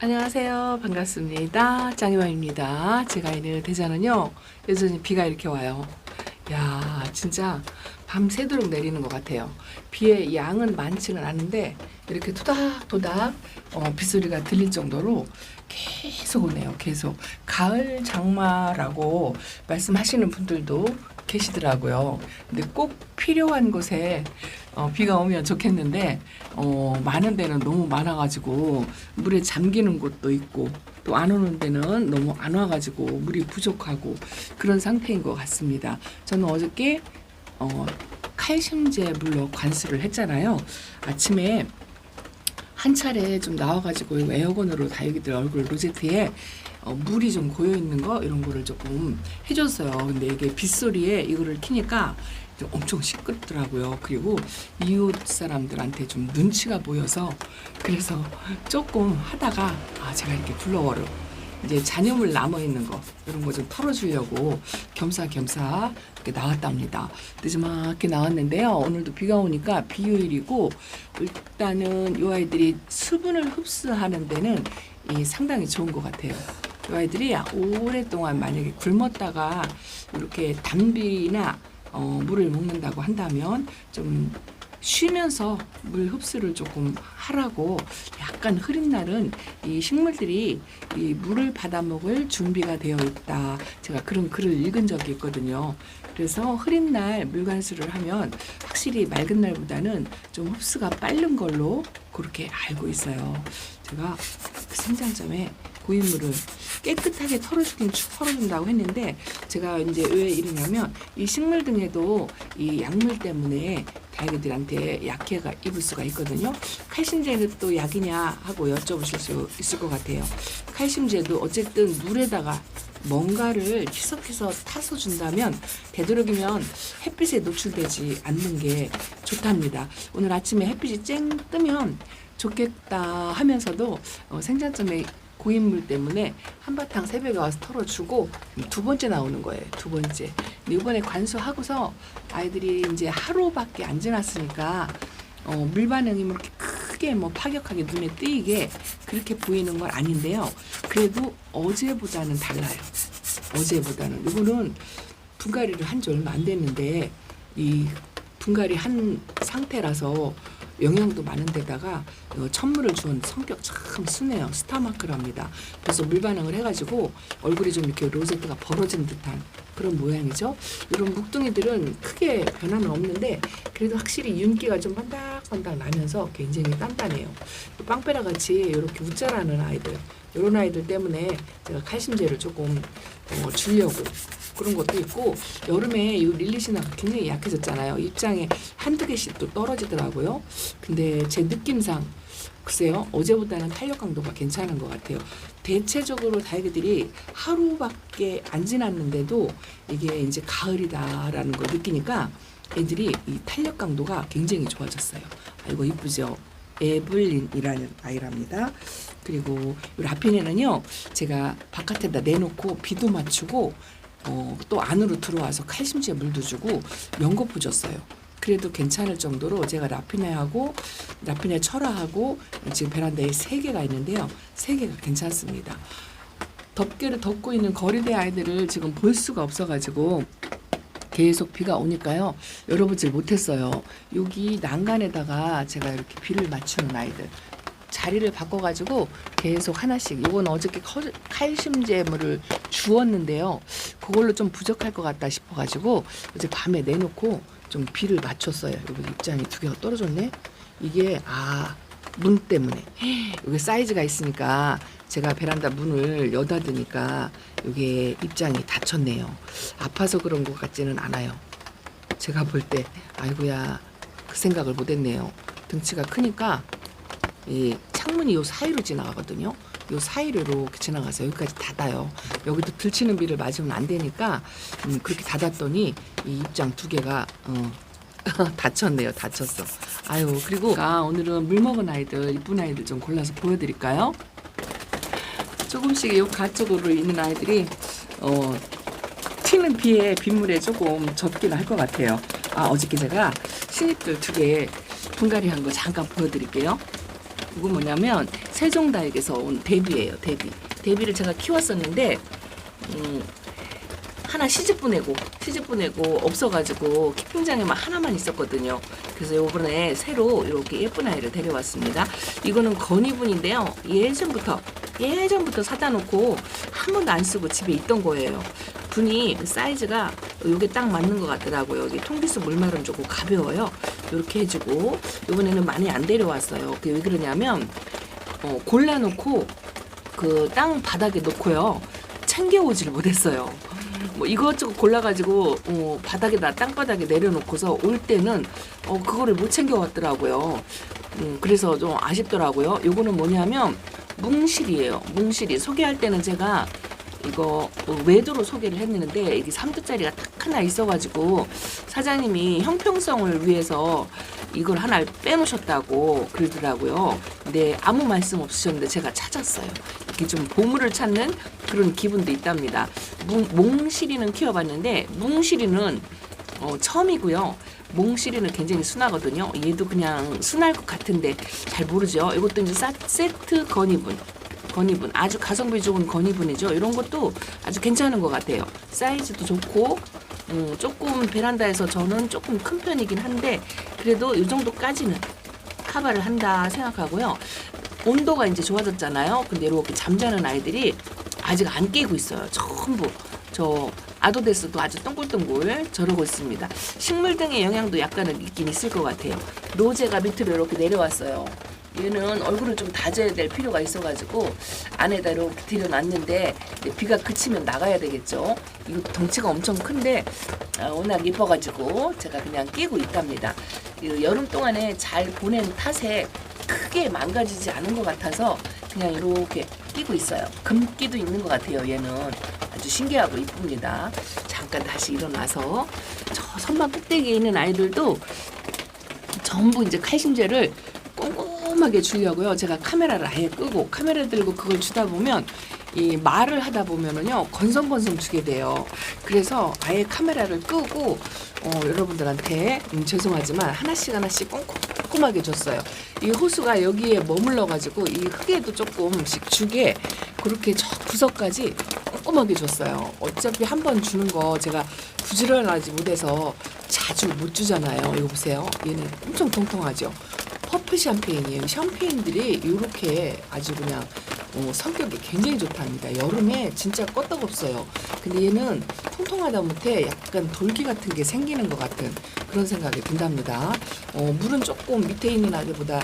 안녕하세요. 반갑습니다. 짱이와입니다. 제가 있는 대전은요, 여전히 비가 이렇게 와요. 야, 진짜 밤새도록 내리는 것 같아요. 비의 양은 많지는 않은데, 이렇게 토닥토닥 어, 빗소리가 들릴 정도로 계속 오네요. 계속. 가을 장마라고 말씀하시는 분들도 계시더라고요. 근데 꼭 필요한 곳에 어, 비가 오면 좋겠는데 어, 많은 데는 너무 많아가지고 물에 잠기는 곳도 있고 또 안 오는 데는 너무 안 와가지고 물이 부족하고 그런 상태인 것 같습니다. 저는 어저께 어, 칼슘제 물로 관수를 했잖아요. 아침에 한 차례 좀 나와가지고 에어건으로 다육이들 얼굴 로제트에 어, 물이 좀 고여 있는 거 이런 거를 조금 해줬어요. 근데 이게 빗소리에 이거를 키니까 좀 엄청 시끄럽더라고요. 그리고 이웃 사람들한테 좀 눈치가 보여서 그래서 조금 하다가 아 제가 이렇게 불러워요. 이제 잔여물 남아 있는 거 이런 거 좀 털어주려고 겸사겸사 이렇게 나왔답니다. 늦지막게 나왔는데요. 오늘도 비가 오니까 비요일이고 일단은 이 아이들이 수분을 흡수하는 데는 이 상당히 좋은 것 같아요. 이 아이들이 오랫동안 만약에 굶었다가 이렇게 담비나 어, 물을 먹는다고 한다면 좀 쉬면서 물 흡수를 조금 하라고 약간 흐린 날은 이 식물들이 이 물을 받아 먹을 준비가 되어 있다. 제가 그런 글을 읽은 적이 있거든요. 그래서 흐린 날 물관수를 하면 확실히 맑은 날보다는 좀 흡수가 빠른 걸로 그렇게 알고 있어요. 제가 그 생장점에 고인물을 깨끗하게 털어주긴 털어준다고 했는데 제가 이제 왜 이러냐면 이 식물 등에도 이 약물 때문에 다이들한테 약해가 입을 수가 있거든요. 칼슘제는 또 약이냐 하고 여쭤보실 수 있을 것 같아요. 칼슘제도 어쨌든 물에다가 뭔가를 희석해서 타서 준다면 되도록이면 햇빛에 노출되지 않는 게 좋답니다. 오늘 아침에 햇빛이 쨍 뜨면 좋겠다 하면서도 어, 생장점에 고인물 때문에 한바탕 새벽에 와서 털어주고 두 번째 나오는 거예요. 두 번째. 이번에 관수하고서 아이들이 이제 하루밖에 안 지났으니까 어, 물 반응이 뭐 이렇게 크게 뭐 파격하게 눈에 띄게 그렇게 보이는 건 아닌데요. 그래도 어제보다는 달라요. 어제보다는 이거는 분갈이를 한 지 얼마 안 됐는데 이 분갈이 한 상태라서 영양도 많은 데다가 어, 천물을 주은 성격 참 순해요. 스타마크랍니다. 그래서 물 반응을 해가지고 얼굴이 좀 이렇게 로제트가 벌어진 듯한 그런 모양이죠. 이런 묵둥이들은 크게 변화는 없는데 그래도 확실히 윤기가 좀 반닥반닥 나면서 굉장히 단단해요. 빵빼라 같이 이렇게 웃자라는 아이들 이런 아이들 때문에 제가 칼슘제를 조금 어, 주려고 그런 것도 있고 여름에 이 릴리시나가 굉장히 약해졌잖아요. 입장에 한두 개씩 또 떨어지더라고요. 근데 제 느낌상 글쎄요 어제보다는 탄력 강도가 괜찮은 것 같아요. 대체적으로 다이그들이 하루밖에 안 지났는데도 이게 이제 가을이다라는 걸 느끼니까 애들이 이 탄력 강도가 굉장히 좋아졌어요. 아이고 이쁘죠. 에블린이라는 아이랍니다. 그리고 이 라피네는요, 제가 바깥에다 내놓고 비도 맞추고 어, 또 안으로 들어와서 칼슘제 물도 주고 연고포 줬어요. 그래도 괜찮을 정도로 제가 라피네하고 라피네 철화하고 지금 베란다에 세 개가 있는데요. 세 개가 괜찮습니다. 덮개를 덮고 있는 거리대 아이들을 지금 볼 수가 없어가지고 계속 비가 오니까요. 열어보질 못했어요. 여기 난간에다가 제가 이렇게 비를 맞추는 아이들 자리를 바꿔가지고 계속 하나씩 이건 어저께 커- 칼슘제물을 주었는데요. 그걸로 좀 부족할 것 같다 싶어가지고 어제 밤에 내놓고 좀 비를 맞췄어요. 여기 입장이 두 개가 떨어졌네. 이게 아 문 때문에 여기 사이즈가 있으니까 제가 베란다 문을 여닫으니까 이게 입장이 닫혔네요. 아파서 그런 것 같지는 않아요. 제가 볼 때 아이고야 그 생각을 못했네요. 등치가 크니까 이 창문이 요 사이로 지나가거든요. 요 사이로 이렇게 지나가서 여기까지 닫아요. 여기도 들치는 비를 맞으면 안 되니까 음, 그렇게 닫았더니 이 입장 두 개가 어, 닫혔네요. 닫혔어. 아유 그리고 아, 오늘은 물 먹은 아이들 이쁜 아이들 좀 골라서 보여드릴까요? 조금씩 요 가쪽으로 있는 아이들이 어, 튀는 비에 빗물에 조금 젖긴 할 것 같아요. 아 어저께 제가 신입들 두 개 분갈이 한 거 잠깐 보여드릴게요. 그거 뭐냐면 세종다육에서 온 대비예요. 대비. 대비를 제가 키웠었는데 음, 하나 시집 보내고 시집 보내고 없어가지고 키핑장에만 하나만 있었거든요. 그래서 요번에 새로 이렇게 예쁜 아이를 데려왔습니다. 이거는 건이분인데요. 예전부터 예전부터 사다 놓고 한 번도 안 쓰고 집에 있던 거예요. 분이 사이즈가 요게 딱 맞는 것 같더라고요. 여기 통기스 물마름 좋고 가벼워요. 이렇게 해주고 이번에는 많이 안 데려왔어요. 그게 왜 그러냐면 어, 골라놓고 그 땅 바닥에 놓고요. 챙겨오지를 못했어요. 뭐 이것저것 골라가지고 어, 바닥에다 땅바닥에 내려놓고서 올 때는 어, 그거를 못 챙겨왔더라고요. 음, 그래서 좀 아쉽더라고요. 요거는 뭐냐면 뭉실이에요. 뭉실이 소개할 때는 제가 이거 어, 외도로 소개를 했는데 이게 3두짜리가 딱 하나 있어가지고 사장님이 형평성을 위해서 이걸 하나 빼놓으셨다고 그러더라고요. 근데 아무 말씀 없으셨는데 제가 찾았어요. 이렇게 좀 보물을 찾는 그런 기분도 있답니다. 뭉, 몽실이는 키워봤는데 뭉실이는 어, 처음이고요. 몽실이는 굉장히 순하거든요. 얘도 그냥 순할 것 같은데 잘 모르죠. 이것도 이제 사, 세트 건이분. 건이분 아주 가성비 좋은 건이분이죠. 이런 것도 아주 괜찮은 것 같아요. 사이즈도 좋고 음, 조금 베란다에서 저는 조금 큰 편이긴 한데 그래도 이 정도까지는 커버를 한다 생각하고요. 온도가 이제 좋아졌잖아요. 근데 이렇게 잠자는 아이들이 아직 안 깨고 있어요. 전부 저 아도데스도 아주 동글동글 저러고 있습니다. 식물 등의 영향도 약간은 있긴 있을 것 같아요. 로제가 밑으로 이렇게 내려왔어요. 얘는 얼굴을 좀 다져야 될 필요가 있어가지고 안에다 이렇게 들여놨는데 비가 그치면 나가야 되겠죠. 이거 덩치가 엄청 큰데 아, 워낙 예뻐가지고 제가 그냥 끼고 있답니다. 이 여름 동안에 잘 보낸 탓에 크게 망가지지 않은 것 같아서 그냥 이렇게 끼고 있어요. 금기도 있는 것 같아요. 얘는 아주 신기하고 이쁩니다. 잠깐 다시 일어나서 저 선반 꼭대기에 있는 아이들도 전부 이제 칼슘제를 꼼꼼하게 주려고요. 제가 카메라를 아예 끄고 카메라 들고 그걸 주다 보면 이 말을 하다 보면은요 건성건성 주게 돼요. 그래서 아예 카메라를 끄고 어, 여러분들한테 음, 죄송하지만 하나씩 하나씩 꼼꼼하게 줬어요. 이 호수가 여기에 머물러 가지고 이 흙에도 조금씩 주게 그렇게 저 구석까지 꼼꼼하게 줬어요. 어차피 한 번 주는 거 제가 부지런하지 못해서 자주 못 주잖아요. 이거 보세요. 얘는 엄청 통통하죠. 퍼프 샴페인이에요. 샴페인들이 이렇게 아주 그냥 어, 성격이 굉장히 좋답니다. 여름에 진짜 껐떡 없어요. 근데 얘는 통통하다 못해 약간 돌기 같은 게 생기는 것 같은 그런 생각이 든답니다. 어, 물은 조금 밑에 있는 아이보다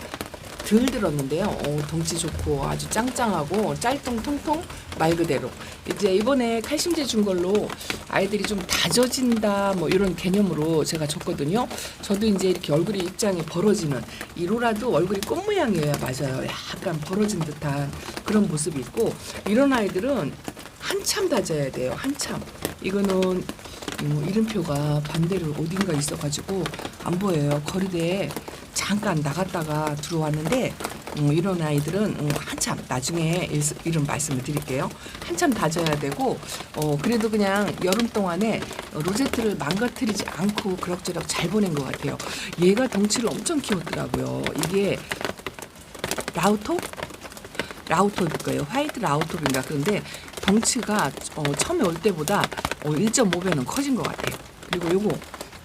덜 들었는데요. 어, 덩치 좋고 아주 짱짱하고 짤뚱 통통 말 그대로. 이제 이번에 칼슘제 준 걸로 아이들이 좀 다져진다 뭐 이런 개념으로 제가 줬거든요. 저도 이제 이렇게 얼굴이 입장이 벌어지는 이로라도 얼굴이 꽃 모양이에요. 맞아요. 약간 벌어진 듯한 그런 모습이 있고 이런 아이들은 한참 다져야 돼요. 한참. 이거는 음, 이름표가 반대로 어딘가 있어가지고 안 보여요. 거리대에 잠깐 나갔다가 들어왔는데 음, 이런 아이들은 음, 한참 나중에 일, 이름 말씀을 드릴게요. 한참 다져야 되고 어, 그래도 그냥 여름 동안에 로제트를 망가뜨리지 않고 그럭저럭 잘 보낸 것 같아요. 얘가 덩치를 엄청 키웠더라고요. 이게 라우토? 라우토일 거예요. 화이트 라우토인가 그런데 덩치가 어, 처음에 올 때보다 어, 1.5배는 커진 것 같아요. 그리고 요거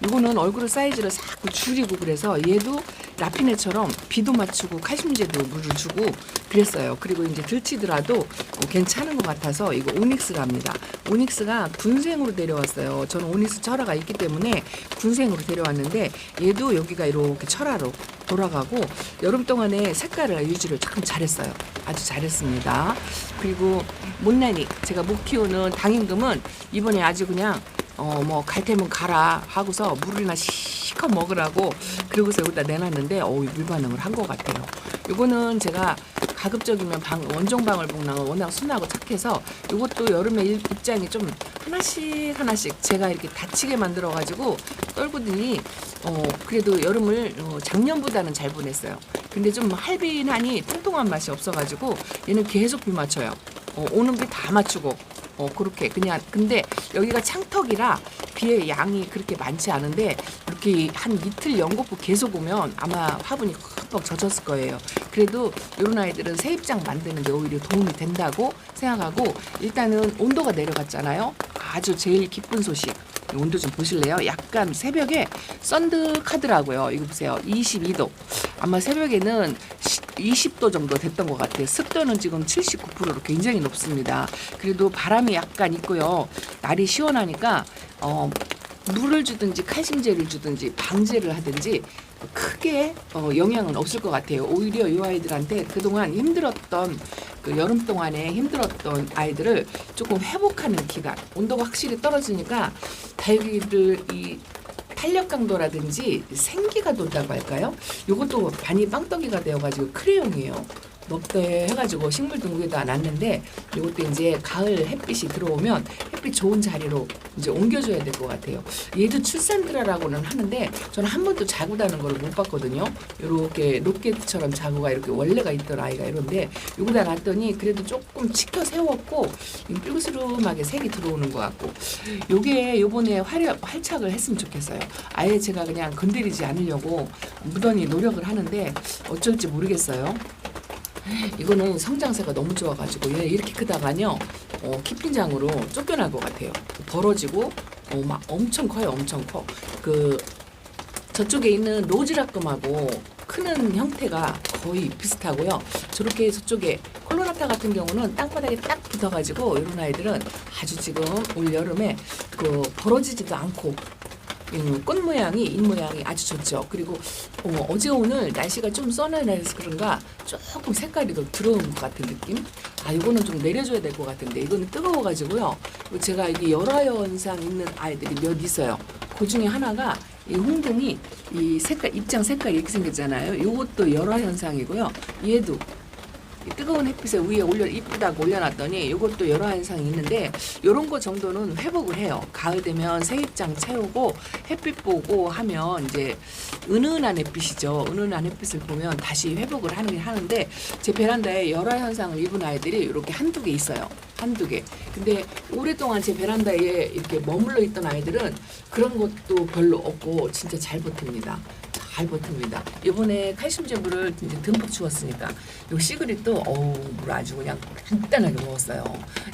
요거는 얼굴 사이즈를 자꾸 줄이고 그래서 얘도 라피네처럼 비도 맞추고 칼슘제도 물을 주고 그랬어요. 그리고 이제 들치더라도 어, 괜찮은 것 같아서 이거 오닉스랍니다. 오닉스가 군생으로 데려왔어요. 저는 오닉스 철화가 있기 때문에 군생으로 데려왔는데 얘도 여기가 이렇게 철화로 돌아가고 여름 동안에 색깔을 유지를 참 잘했어요. 아주 잘했습니다. 그리고 못난이 제가 못 키우는 당임금은 이번에 아주 그냥 어 뭐 갈 테면 가라 하고서 물이나 시 컷 먹으라고 그러고서 여기다 내놨는데 어우 물 반응을 한 것 같아요. 요거는 제가 가급적이면 방 원종 방울 복랑은 워낙 순하고 착해서 이것도 여름에 일- 입장이 좀 하나씩 하나씩 제가 이렇게 다치게 만들어 가지고 떨구더니 어 그래도 여름을 어, 작년보다는 잘 보냈어요. 근데 좀 할빈하니 통통한 맛이 없어가지고 얘는 계속 비 맞춰요. 어, 오는 비 다 맞추고 어 그렇게 그냥 근데 여기가 창턱이라 비의 양이 그렇게 많지 않은데 이렇게 한 이틀 연거푸 계속 오면 아마 화분이 흠뻑 젖었을 거예요. 그래도 이런 아이들은 세입장 만드는데 오히려 도움이 된다고 생각하고 일단은 온도가 내려갔잖아요. 아주 제일 기쁜 소식. 이 온도 좀 보실래요? 약간 새벽에 썬득하더라고요. 이거 보세요. 22도. 아마 새벽에는 20도 정도 됐던 것 같아요. 습도는 지금 79%로 굉장히 높습니다. 그래도 바람이 약간 있고요. 날이 시원하니까 어, 물을 주든지 칼슘제를 주든지 방제를 하든지 크게 어, 영향은 없을 것 같아요. 오히려 이 아이들한테 그동안 힘들었던 그 여름 동안에 힘들었던 아이들을 조금 회복하는 기간. 온도가 확실히 떨어지니까 다육이들 이 탄력 강도라든지 생기가 돈다고 할까요? 이것도 반이 빵떡이가 되어가지고 크레용이에요. 넙대 해가지고 식물 등구에다 놨는데 이것도 이제 가을 햇빛이 들어오면 햇빛 좋은 자리로 이제 옮겨줘야 될 것 같아요. 얘도 출산드라라고는 하는데 저는 한 번도 자고 다는 걸 못 봤거든요. 이렇게 로켓처럼 자구가 이렇게 원래가 있던 아이가 이런데 여기다 놨더니 그래도 조금 치켜 세웠고 뾰스름하게 색이 들어오는 것 같고 요게 요번에 활약, 활착을 했으면 좋겠어요. 아예 제가 그냥 건드리지 않으려고 무던히 노력을 하는데 어쩔지 모르겠어요. 이거는 성장세가 너무 좋아가지고 얘 이렇게 크다가요 어, 키핀장으로 쫓겨날 것 같아요. 벌어지고 어, 막 엄청 커요, 엄청 커. 그 저쪽에 있는 로즈라끔하고 크는 형태가 거의 비슷하고요. 저렇게 저쪽에 콜로라타 같은 경우는 땅바닥에 딱 붙어가지고 이런 아이들은 아주 지금 올 여름에 그 벌어지지도 않고 음, 꽃 모양이 잎 모양이 아주 좋죠. 그리고 어, 어제 오늘 날씨가 좀 써내내서 그런가 조금 색깔이 더 들어온 것 같은 느낌. 아 이거는 좀 내려줘야 될 것 같은데 이거는 뜨거워가지고요. 그리고 제가 이게 열화여 현상 있는 아이들이 몇 있어요. 그 중에 하나가 이 홍등이 이 색깔 입장 색깔이 이렇게 생겼잖아요. 이것도 열화 현상이고요. 얘도 이 뜨거운 햇빛에 위에 올려 이쁘다고 올려놨더니 이것도 여러 현상이 있는데 이런 거 정도는 회복을 해요. 가을 되면 새입장 채우고 햇빛 보고 하면 이제 은은한 햇빛이죠. 은은한 햇빛을 보면 다시 회복을 하는 게 하는데 제 베란다에 열화 현상을 입은 아이들이 이렇게 한두 개 있어요. 한두 개. 근데 오랫동안 제 베란다에 이렇게 머물러 있던 아이들은 그런 것도 별로 없고 진짜 잘 버팁니다. 잘 버팁니다. 이번에 칼슘 제 물을 이제 듬뿍 주었으니까 요 시그릿도 어우 물 아주 그냥 간단하게 먹었어요.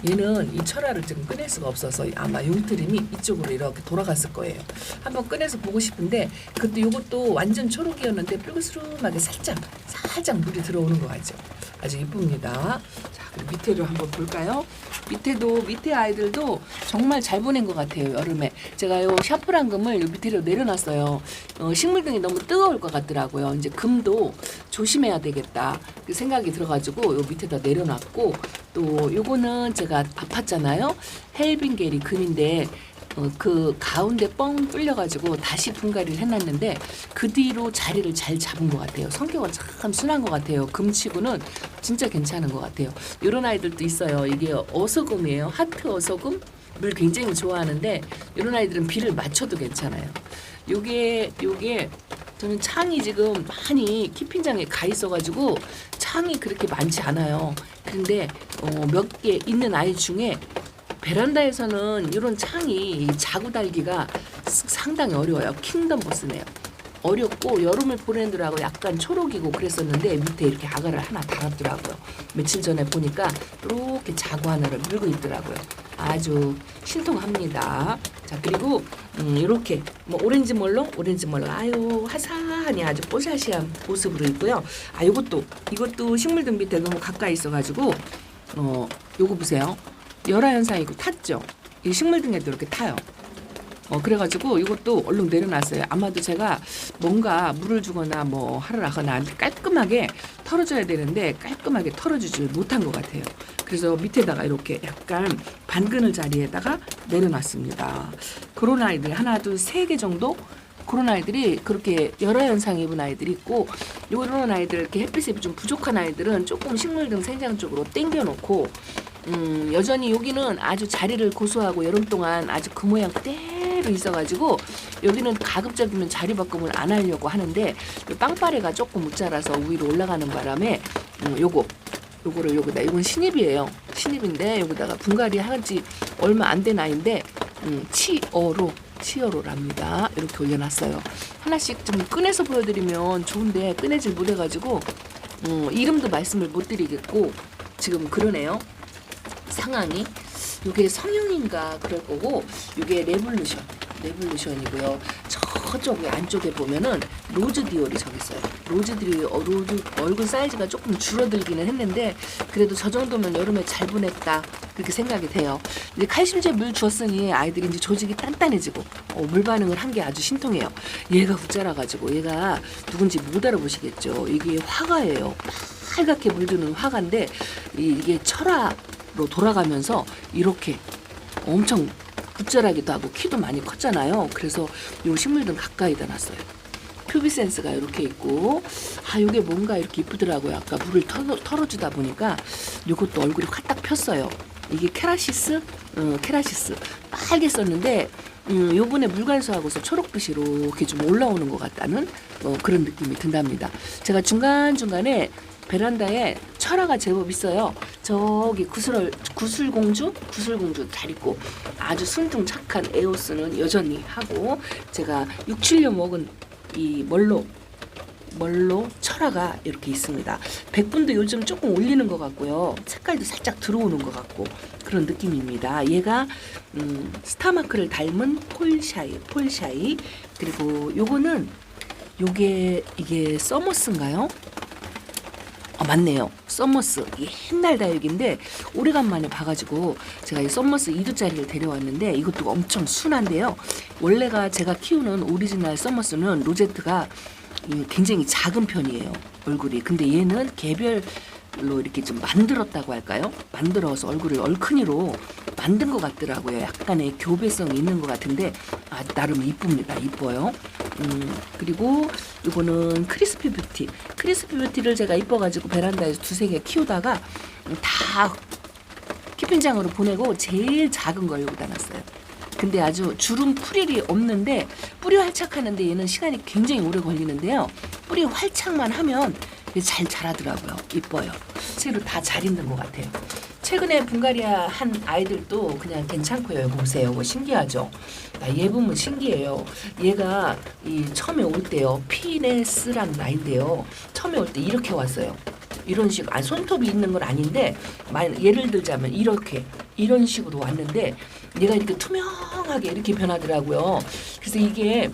얘는 이 철화를 지금 꺼낼 수가 없어서 아마 용트림이 이쪽으로 이렇게 돌아갔을 거예요. 한번 꺼내서 보고 싶은데 그것도 요것도 완전 초록이었는데 뾰스름하게 살짝 살짝 물이 들어오는 것 같죠. 아주 이쁩니다. 자 그리고 밑에도 한번 볼까요? 밑에도 밑에 아이들도 정말 잘 보낸 것 같아요 여름에 제가 요 샤프란 금을 요 밑에로 내려놨어요 어, 식물 등이 너무 뜨 거울 것 같더라고요 이제 금도 조심해야 되겠다 그 생각이 들어가지고 요 밑에다 내려놨고 또 요거는 제가 아팠잖아요 헬빈게리 금인데 어, 그 가운데 뻥 뚫려가지고 다시 분갈이를 해놨는데 그 뒤로 자리를 잘 잡은 것 같아요. 성격은 참 순한 것 같아요. 금치고는 진짜 괜찮은 것 같아요. 이런 아이들도 있어요. 이게 어서금이에요. 하트 어서금 물 굉장히 좋아하는데 이런 아이들은 비를 맞춰도 괜찮아요. 요게 요게 저는 창이 지금 많이 키핀장에 가 있어가지고 창이 그렇게 많지 않아요. 근데 어, 몇 개 있는 아이 중에 베란다에서는 이런 창이 이 자구 달기가 상당히 어려워요. 킹덤 보스네요. 어렵고 여름을 보내느라고 약간 초록이고 그랬었는데 밑에 이렇게 아가를 하나 달았더라고요. 며칠 전에 보니까 이렇게 자구 하나를 물고 있더라고요. 아주 신통합니다. 자 그리고 음, 이렇게 뭐 오렌지 멀롱 오렌지 멀롱 아유 화사하니 아주 뽀샤시한 모습으로 있고요. 아 이것도 이것도 식물 등 밑에 너무 가까이 있어가지고 어 요거 보세요. 열화 현상이고 탔죠. 이 식물 등에도 이렇게 타요. 어 그래가지고 이것도 얼른 내려놨어요. 아마도 제가 뭔가 물을 주거나 뭐 하를 하거나 깔끔하게 털어줘야 되는데 깔끔하게 털어주지 못한 것 같아요. 그래서 밑에다가 이렇게 약간 반그늘 자리에다가 내려놨습니다. 그런 아이들 하나 둘 세 개 정도 그런 아이들이 그렇게 여러 현상 입은 아이들이 있고 이런 아이들 이렇게 햇빛이 좀 부족한 아이들은 조금 식물 등 생장 쪽으로 당겨 놓고 음, 여전히 여기는 아주 자리를 고수하고 여름 동안 아주 그 모양 그대로 있어가지고 여기는 가급적이면 자리 바꿈을 안 하려고 하는데 이 빵빠레가 조금 못 자라서 위로 올라가는 바람에 음, 요거 요거를 여기다 이건 신입이에요. 신입인데 여기다가 분갈이 한지 얼마 안 된 아이인데 음, 치어로 치어로랍니다. 이렇게 올려놨어요. 하나씩 좀 꺼내서 보여드리면 좋은데 꺼내질 못해가지고 어, 이름도 말씀을 못 드리겠고 지금 그러네요. 상황이 이게 성형인가 그럴 거고 이게 레볼루션 레볼루션이고요. 저쪽 안쪽에 보면은 로즈 디올이 저기 있어요. 로즈 디올 어, 로즈 얼굴 사이즈가 조금 줄어들기는 했는데 그래도 저 정도면 여름에 잘 보냈다 그렇게 생각이 돼요. 이제 칼슘제 물 주었으니 아이들이 이제 조직이 단단해지고 어, 물 반응을 한 게 아주 신통해요. 얘가 웃자라 가지고 얘가 누군지 못 알아보시겠죠. 이게 화가예요. 빨갛게 물드는 화가인데 이- 이게 철화 로 돌아가면서 이렇게 엄청 굳절하기도 하고 키도 많이 컸잖아요. 그래서 요 식물들 가까이다 놨어요. 퓨비센스가 이렇게 있고 아 요게 뭔가 이렇게 이쁘더라고요. 아까 물을 털어, 털어주다 보니까 요것도 얼굴이 활딱 폈어요. 이게 케라시스, 어, 케라시스 빨개 썼는데 음, 요번에 물관수하고서 초록빛이 이렇게 좀 올라오는 것 같다는 어, 그런 느낌이 든답니다. 제가 중간 중간에 베란다에 철화가 제법 있어요. 저기 구슬 구슬공주 구슬공주 잘 있고 아주 순둥 착한 에오스는 여전히 하고 제가 6, 7년 먹은 이 멀로 멀로 철화가 이렇게 있습니다. 백분도 요즘 조금 올리는 것 같고요. 색깔도 살짝 들어오는 것 같고 그런 느낌입니다. 얘가 음, 스타마크를 닮은 폴샤이, 폴샤이 그리고 요거는 요게 이게 서머스인가요? 아 맞네요. 썸머스 옛날 다육인데 오래간만에 봐가지고 제가 이 썸머스 2두짜리를 데려왔는데 이것도 엄청 순한데요. 원래가 제가 키우는 오리지널 썸머스는 로제트가 이 굉장히 작은 편이에요. 얼굴이. 근데 얘는 개별로 이렇게 좀 만들었다고 할까요? 만들어서 얼굴을 얼큰이로 만든 것 같더라고요. 약간의 교배성이 있는 것 같은데 아, 나름 이쁩니다. 이뻐요. 음, 그리고 이거는 크리스피 뷰티. 크리스피 뷰티를 제가 이뻐가지고 베란다에서 두세 개 키우다가 다 키핑장으로 보내고 제일 작은 걸 여기다 놨어요. 근데 아주 주름 풀일이 없는데 뿌리 활착하는데 얘는 시간이 굉장히 오래 걸리는데요. 뿌리 활착만 하면 잘 자라더라고요. 이뻐요. 실제로 다 잘 있는 것 같아요. 최근에 분가리아 한 아이들도 그냥 괜찮고요. 보세요. 이거 신기하죠? 나얘 보면 신기해요. 얘가 이 처음에 올 때요. 피네스란 나인데요. 처음에 올 때 이렇게 왔어요. 이런 식, 아 손톱이 있는 건 아닌데, 만 예를 들자면 이렇게 이런 식으로 왔는데 얘가 이렇게 투명하게 이렇게 변하더라고요. 그래서 이게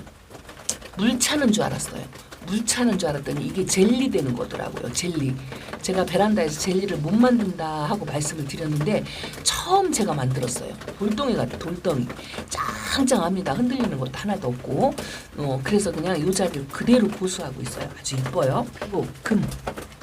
물 차는 줄 알았어요. 물 차는 줄 알았더니 이게 젤리 되는 거더라고요. 젤리. 제가 베란다에서 젤리를 못 만든다 하고 말씀을 드렸는데 처음 제가 만들었어요. 돌덩이 같아 돌덩이. 짱짱합니다. 흔들리는 것도 하나도 없고. 어, 그래서 그냥 이 자리를 그대로 보수하고 있어요. 아주 이뻐요. 그리고 금.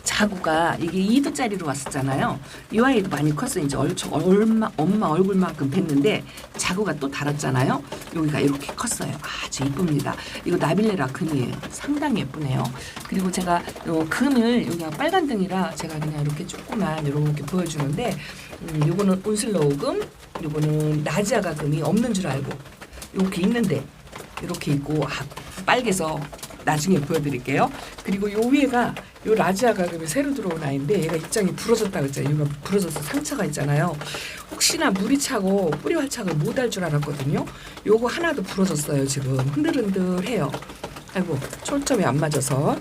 자구가 이게 2두짜리로 왔었잖아요. 이 아이도 많이 컸어요. 이제 얼추 얼마, 엄마 얼굴만큼 됐는데 자구가 또 달았잖아요. 여기가 이렇게 컸어요. 아주 이쁩니다. 이거 나빌레라 금이에요. 상당히 예쁘네요. 그리고 제가 요 금을 여기가 빨간 등이라 제가 그냥 이렇게 조그만 이렇게 보여주는데 음, 요거는 온슬로우 금, 요거는 나지아가 금이 없는 줄 알고 이렇게 있는데 이렇게 있고 아, 빨개서 나중에 보여드릴게요. 그리고 요 위에가 요 라지아 가금이 새로 들어온 아이인데 얘가 입장이 부러졌다 그랬잖아요. 얘가 부러져서 상처가 있잖아요. 혹시나 물이 차고 뿌리 활착을 못 할 줄 알았거든요. 요거 하나도 부러졌어요. 지금 흔들흔들해요. 아이고 초점이 안 맞아서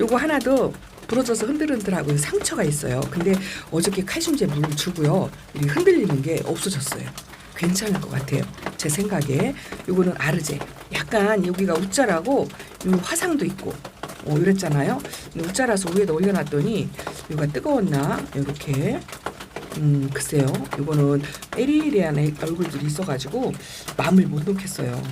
요거 하나도 부러져서 흔들흔들하고 상처가 있어요. 근데 어저께 칼슘제 물을 주고요. 이 흔들리는 게 없어졌어요. 괜찮을 것 같아요. 제 생각에 요거는 아르제. 약간 여기가 웃자라고 요 화상도 있고 어, 이랬잖아요. 근데 웃자라서 위에다 올려놨더니 여기가 뜨거웠나 이렇게 음 글쎄요. 요거는 에리리한 애- 얼굴들이 있어가지고 마음을 못 놓겠어요.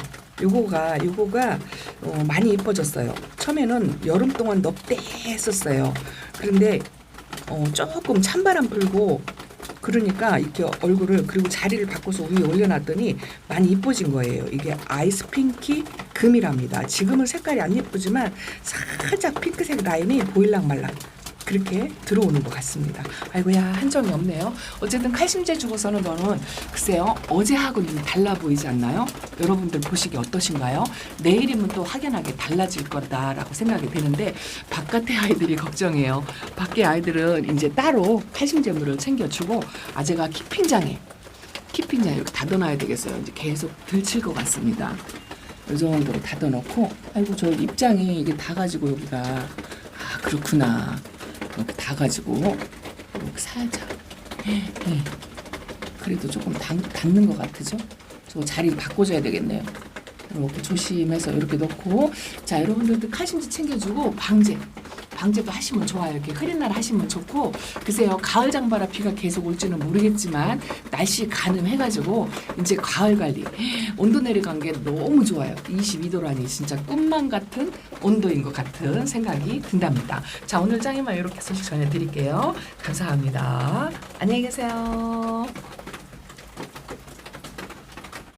요거가 요거가 어, 많이 이뻐졌어요. 처음에는 여름 동안 넙대했었어요. 그런데 어, 조금 찬바람 불고 그러니까 이렇게 얼굴을 그리고 자리를 바꿔서 위에 올려놨더니 많이 이뻐진 거예요. 이게 아이스 핑키 금이랍니다. 지금은 색깔이 안 예쁘지만 살짝 핑크색 라인이 보일랑 말랑 그렇게 들어오는 것 같습니다. 아이고야 한정이 없네요. 어쨌든 칼슘제 주고서는 너는 글쎄요 어제하고는 좀 달라 보이지 않나요? 여러분들 보시기 어떠신가요? 내일이면 또 확연하게 달라질 거다라고 생각이 되는데 바깥의 아이들이 걱정해요. 밖에 아이들은 이제 따로 칼슘제물을 챙겨주고 아재가 키핑장에 키핑장 이렇게 닫아놔야 되겠어요. 이제 계속 들칠 것 같습니다. 이 정도로 닫아놓고 아이고 저 입장이 이게 다 가지고 여기가 아 그렇구나. 이렇게 다 가지고 이렇게 살짝 예. 그래도 조금 닿, 닿는 것 같으죠? 저 자리 바꿔줘야 되겠네요. 이렇게 조심해서 이렇게 넣고 자 여러분들도 칼슘제 챙겨주고 방제 방제도 하시면 좋아요. 이렇게 흐린 날 하시면 좋고 글쎄요 가을 장마라 비가 계속 올지는 모르겠지만 날씨 가늠해가지고 이제 가을 관리 온도 내려간 게 너무 좋아요. 22도라니 진짜 꿈만 같은 온도인 것 같은 생각이 든답니다. 자 오늘 짱이만 이렇게 소식 전해드릴게요. 감사합니다. 안녕히 계세요.